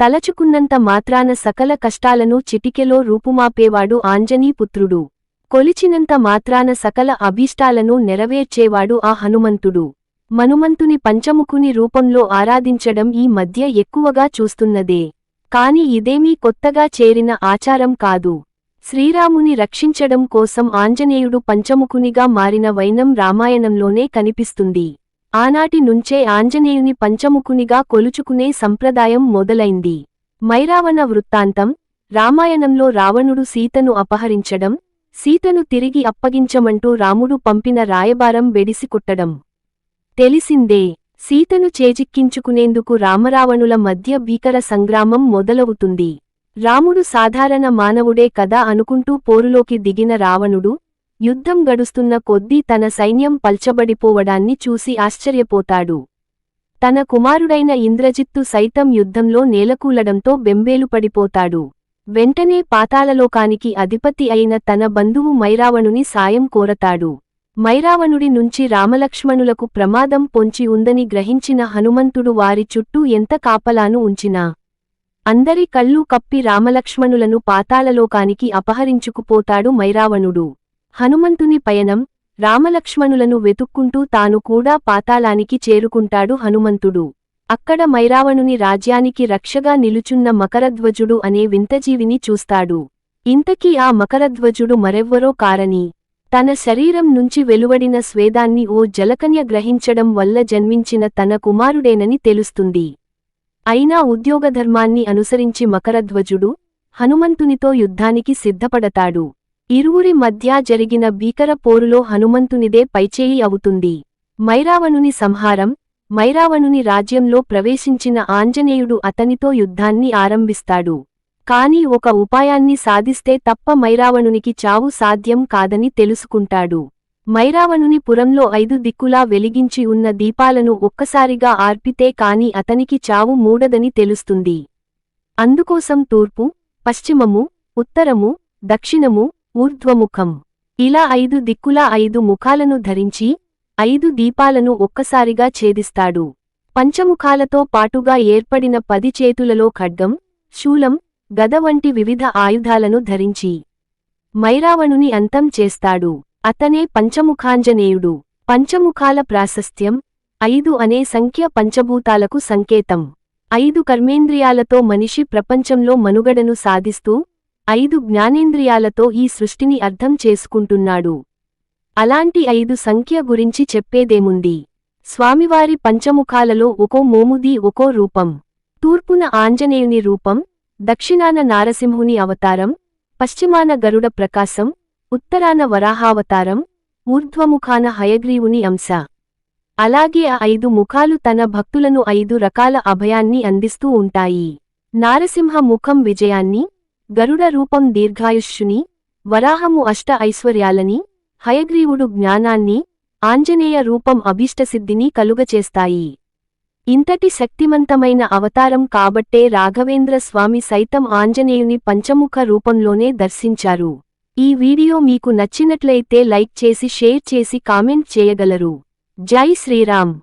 తలచుకున్నంత మాత్రాన సకల కష్టాలను చిటికెలో రూపుమాపేవాడు ఆంజనీపుత్రుడు. కొలిచినంత మాత్రాన సకల అభీష్టాలను నెరవేర్చేవాడు ఆ హనుమంతుడు. మనుమంతుని పంచముఖుని రూపంలో ఆరాధించడం ఈ మధ్య ఎక్కువగా చూస్తున్నదే. కాని ఇదేమీ కొత్తగా చేరిన ఆచారం కాదు. శ్రీరాముని రక్షించడం కోసం ఆంజనేయుడు పంచముఖునిగా మారిన వైనం రామాయణంలోనే కనిపిస్తుంది. ఆనాటి నుంచే ఆంజనేయుని పంచముఖునిగా కొలుచుకునే సంప్రదాయం మొదలైంది. మైరావణ వృత్తాంతం రామాయణంలో రావణుడు సీతను అపహరించడం సీతను తిరిగి అప్పగించమంటూ రాముడు పంపిన రాయబారం బెడిసికొట్టడం తెలిసిందే సీతను చేజిక్కించుకునేందుకు రామరావణుల మధ్య భీకర సంగ్రామం మొదలవుతుంది. రాముడు సాధారణ మానవుడే కదా అనుకుంటూ పోరులోకి దిగిన రావణుడు యుద్ధం గడుస్తున్న కొద్దీ తన సైన్యం పల్చబడిపోవడాన్ని చూసి ఆశ్చర్యపోతాడు. తన కుమారుడైన ఇంద్రజిత్తు సైతం యుద్ధంలో నేలకూలడంతో బెంబేలుపడిపోతాడు. వెంటనే పాతాళలోకానికి అధిపతి అయిన తన బంధువు మైరావణుని సాయం కోరతాడు. మైరావణుడి నుంచి రామలక్ష్మణులకు ప్రమాదం పొంచి ఉందని గ్రహించిన హనుమంతుడు వారి చుట్టూ ఎంత కాపలాను ఉంచినా అందరి కళ్ళు కప్పి రామలక్ష్మణులను పాతాళలోకానికి అపహరించుకుపోతాడు మైరావణుడు. హనుమంతుని పయనం రామలక్ష్మణులను వెతుక్కుంటూ తాను కూడా పాతాళానికి చేరుకుంటాడు హనుమంతుడు. అక్కడ మైరావణుని రాజ్యానికి రక్షగా నిలుచున్న మకరధ్వజుడు అనే వింతజీవిని చూస్తాడు. ఇంతకీ ఆ మకరధ్వజుడు మరెవ్వరో కారని తన శరీరం నుంచి వెలువడిన స్వేదాన్ని ఓ జలకన్య గ్రహించడం వల్ల జన్మించిన తన కుమారుడేనని తెలుస్తుంది. అయినా ఉద్యోగధర్మాన్ని అనుసరించి మకరధ్వజుడు హనుమంతునితో యుద్ధానికి సిద్ధపడతాడు. ఇరువురి మధ్య జరిగిన భీకర పోరులో హనుమంతునిదే పైచేయి అవుతుంది. మైరావణుని సంహారం మైరావణుని రాజ్యంలో ప్రవేశించిన ఆంజనేయుడు అతనితో యుద్ధాన్ని ఆరంభిస్తాడు. కాని ఒక ఉపాయాన్ని సాధిస్తే తప్ప మైరావణునికి చావు సాధ్యం కాదని తెలుసుకుంటాడు. మైరావణుని పురంలో ఐదు దిక్కులా వెలిగించి ఉన్న దీపాలను ఒక్కసారిగా ఆర్పితే కాని అతనికి చావు మూడదని తెలుస్తుంది. అందుకోసం తూర్పు పశ్చిమము ఉత్తరము దక్షిణము ఊర్ధ్వముఖం. ఇలా ఐదు దిక్కులా ఐదు ముఖాలను ధరించి ఐదు దీపాలను ఒక్కసారిగా ఛేదిస్తాడు. పంచముఖాలతో పాటుగా ఏర్పడిన పది చేతులలో ఖడ్గం శూలం గద వంటి వివిధ ఆయుధాలను ధరించి మైరావణుని అంతం చేస్తాడు. అతనే పంచముఖాంజనేయుడు. పంచముఖాల ప్రాశస్త్యం ఐదు అనే సంఖ్య పంచభూతాలకు సంకేతం. ఐదు కర్మేంద్రియాలతో మనిషి ప్రపంచంలో మనుగడను సాధిస్తూ ఐదు జ్ఞానేంద్రియాలతో ఈ సృష్టిని అర్థం చేసుకుంటున్నాడు. అలాంటి ఐదు సంఖ్య గురించి చెప్పేదేముంది? స్వామివారి పంచముఖాలలో ఒకో మోముది ఒకో రూపం. తూర్పున ఆంజనేయుని రూపం దక్షిణాన నారసింహుని అవతారం పశ్చిమాన గరుడ ప్రకాశం ఉత్తరాన వరాహావతారం ఊర్ధ్వముఖాన హయగ్రీవుని అంశ. అలాగే ఆ ఐదు ముఖాలు తన భక్తులను ఐదు రకాల అభయాన్ని అందిస్తూ ఉంటాయి. నారసింహ ముఖం విజయాన్ని గరుడ రూపం దీర్ఘాయుష్యుని వరాహము అష్ట ఐశ్వర్యాలని హయగ్రీవుడు జ్ఞానాన్ని ఆంజనేయ రూపం అభీష్టసిద్ధిని కలుగచేస్తాయి. ఇంతటి శక్తిమంతమైన అవతారం కాబట్టే రాఘవేంద్ర స్వామి సైతం ఆంజనేయుని పంచముఖ రూపంలోనే దర్శించారు. ఈ వీడియో మీకు నచ్చినట్లయితే లైక్ చేసి షేర్ చేసి కామెంట్ చేయగలరు. జై శ్రీరామ్.